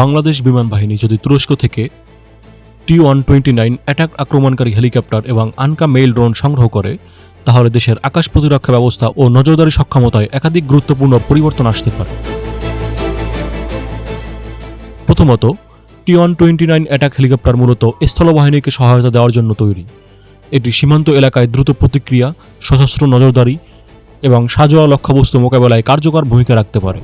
বাংলাদেশ বিমান বাহিনী যদি তুরস্ক থেকে T one twenty nine attack আক্রমণকারী হেলিকপ্টার এবং আনকা মেইল ড্রোন সংগ্রহ করে, তাহলে দেশের আকাশ প্রতিরক্ষা ব্যবস্থা ও নজরদারি সক্ষমতায় একাধিক গুরুত্বপূর্ণ পরিবর্তন আসতে পারে। প্রথমত, T one twenty nine attack helicopter মূলত স্থলবাহিনীকে সহায়তা দেওয়ার জন্য তৈরি। এটি সীমান্ত এলাকায় দ্রুত প্রতিক্রিয়া, সশস্ত্র নজরদারি এবং সাজোয়া লক্ষ্যবস্তু মোকাবেলায় কার্যকর ভূমিকা রাখতে পারে।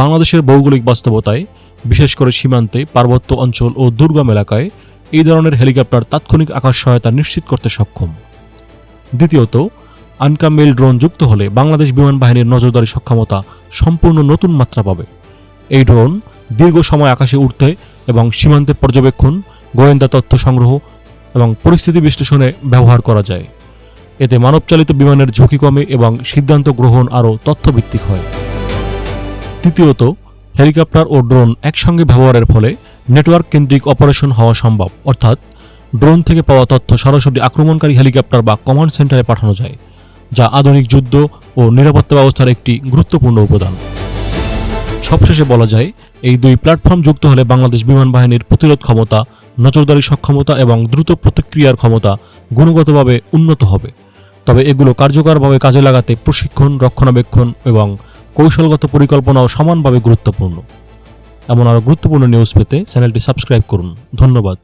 বাংলাদেশের ভৌগোলিক বাস্তবতায় বিশেষ করে সীমান্তে পার্বত্য অঞ্চল ও দুর্গম এলাকায় এই ধরনের হেলিকপ্টার তাৎক্ষণিক আকাশ সহায়তা নিশ্চিত করতে সক্ষম। দ্বিতীয়ত আনকামেল ড্রোন যুক্ত হলে বাংলাদেশ বিমান বাহিনীর নজরদারি সক্ষমতা সম্পূর্ণ নতুন মাত্রা পাবে। এই ড্রোন দীর্ঘ সময় আকাশে উঠতে এবং সীমান্তে পর্যবেক্ষণ, গোয়েন্দা তথ্য সংগ্রহ এবং পরিস্থিতি বিশ্লেষণে ব্যবহার করা যায়। এতে মানবচালিত বিমানের ঝুঁকি কমে এবং সিদ্ধান্ত গ্রহণ আরও তথ্যভিত্তিক হয়। তৃতীয়ত হেলিকপ্টার ও ড্রোন একসঙ্গে ব্যবহারের ফলে নেটওয়ার্ক কেন্দ্রিক অপারেশন হওয়া সম্ভব। অর্থাৎ, ড্রোন থেকে পাওয়া তথ্য সরাসরি আক্রমণকারী হেলিকপ্টার বা কমান্ড সেন্টারে পাঠানো যায়, যা আধুনিক যুদ্ধ ও নিরাপত্তা ব্যবস্থার একটি গুরুত্বপূর্ণ উপাদান। সবশেষে বলা যায়, এই দুই প্ল্যাটফর্ম যুক্ত হলে বাংলাদেশ বিমান বাহিনীর প্রতিরোধ ক্ষমতা, নজরদারি সক্ষমতা এবং দ্রুত প্রতিক্রিয়ার ক্ষমতা গুণগতভাবে উন্নত হবে। তবে এগুলো কার্যকরভাবে কাজে লাগাতে প্রশিক্ষণ, রক্ষণাবেক্ষণ এবং কৌশলগত পরিকল্পনাও সমানভাবে গুরুত্বপূর্ণ। এমন আরও গুরুত্বপূর্ণ নিউজ পেতে চ্যানেলটি সাবস্ক্রাইব করুন। ধন্যবাদ।